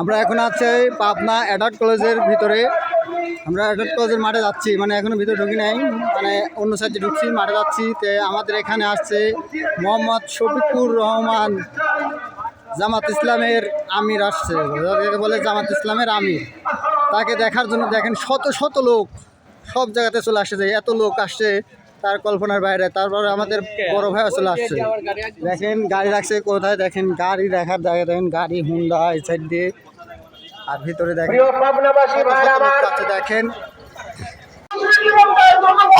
আমরা এখন আছে পাবনা অ্যাডাল্ট কলেজের ভিতরে। আমরা অ্যাডাল্ট কলেজের মাঠে যাচ্ছি মানে এখনও ভিতরে ঢুকি নাই। মানে অন্য সাইডে ঢুকছি, মাঠে যাচ্ছি। তে আমাদের এখানে আসছে মোহাম্মদ শফিকুর রহমান, জামাত ইসলামের আমির আসছে। যাকে বলে জামাত ইসলামের আমির। তাকে দেখার জন্য দেখেন শত শত লোক, সব জায়গাতে চলে আসছে এত লোক আসছে। তার কল্পনার বাইরে। তারপরে আমাদের বড় ভাইও চলে আসছে। দেখেন গাড়ি রাখছে কোথায়? দেখেন গাড়ি দেখার জায়গায় দেখেন গাড়ি হুন্ডা এই সাইড দিয়ে। আর ভিতরে দেখেন দেখেন।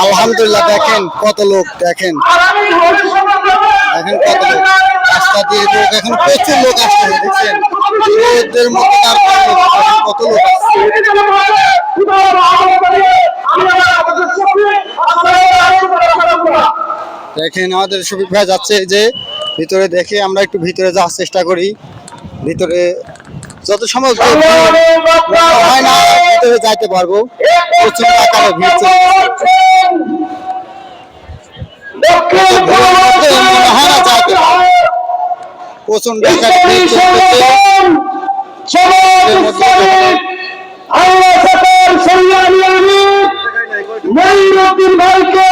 আলহামদুলিল্লাহ দেখেন কত লোক দেখেন। দেখেন কত লোক। রাস্তা দিয়ে লোক এখন প্রচুর লোক আসছে দেখছেন রোদের লোক দেখেন কত লোক। আসছে দেখেন আমাদের শফিক ভাই যাচ্ছে যে, ভিতরে দেখে আমরা একটু ভিতরে যাওয়ার চেষ্টা করি। ভিতরে যত সম্ভব যে ভিড় না, ভিতরে যাইতে পারব। প্রচুর। প্রচণ্ড ভাইকে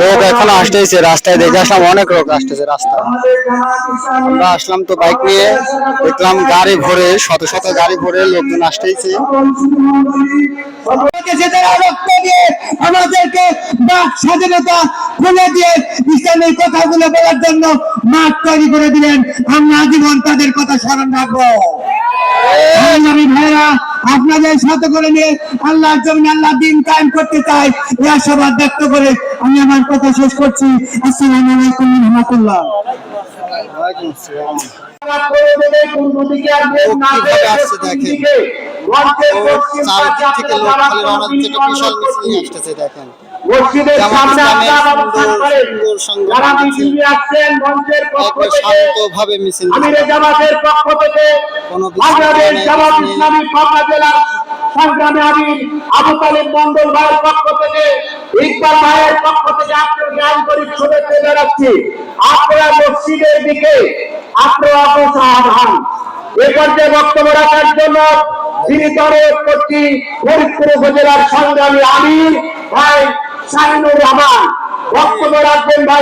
লোক এখন আসতেছে রাস্তায় দেখে আসলাম অনেক লোক আসতেছে রাস্তা আমরা আসলাম তো বাইক নিয়ে দেখলাম গাড়ি ভরে শত শত গাড়ি ভরে লোকজন আসতেছে। আমাদেরকে বাক স্বাধীনতা খুলে দিয়ে ইসলামের কথাগুলো বলার জন্য মাঠ তৈরি করে দিলেন। আমরা আজীবন তাদের কথা স্মরণ রাখব। ভাইরা আপনাদের সাথে করে নিয়ে আল্লাহর জমিন আল্লাহ দিন কায়েম করতে চাই। এই আশাবাদ ব্যক্ত করে আমি আমার কথা শেষ করছি। আসসালামু আলাইকুম রহমতুল্লাহ। দেখেন। মসজিদের সামনে আপনারা অবস্থান করেন যারা আছে। আসছেন মঞ্চের পক্ষ থেকে শান্তভাবে মিছিল আমিরে জামাতের পক্ষ থেকে বাংলাদেশ জামাত ইসলামী পাবনা জেলার সংগ্রামী আমির আবু তালিব মন্ডল ভাইয়ের পক্ষ থেকে ইকবাল ভাইয়ের পক্ষ থেকে আপনাকে আন্তরিক শুভেচ্ছা জানাচ্ছি। আপনারা মসজিদের দিকে আপনারা অগ্রসর হন। এ পর্যায়ে বক্তব্য রাখার জন্য বিনীত অনুরোধ করছি ফরিদপুর উপজেলার সংগ্রামী আমির ভাই শাহিনুর রহমান বক্তব্য রাখবেন ভাই।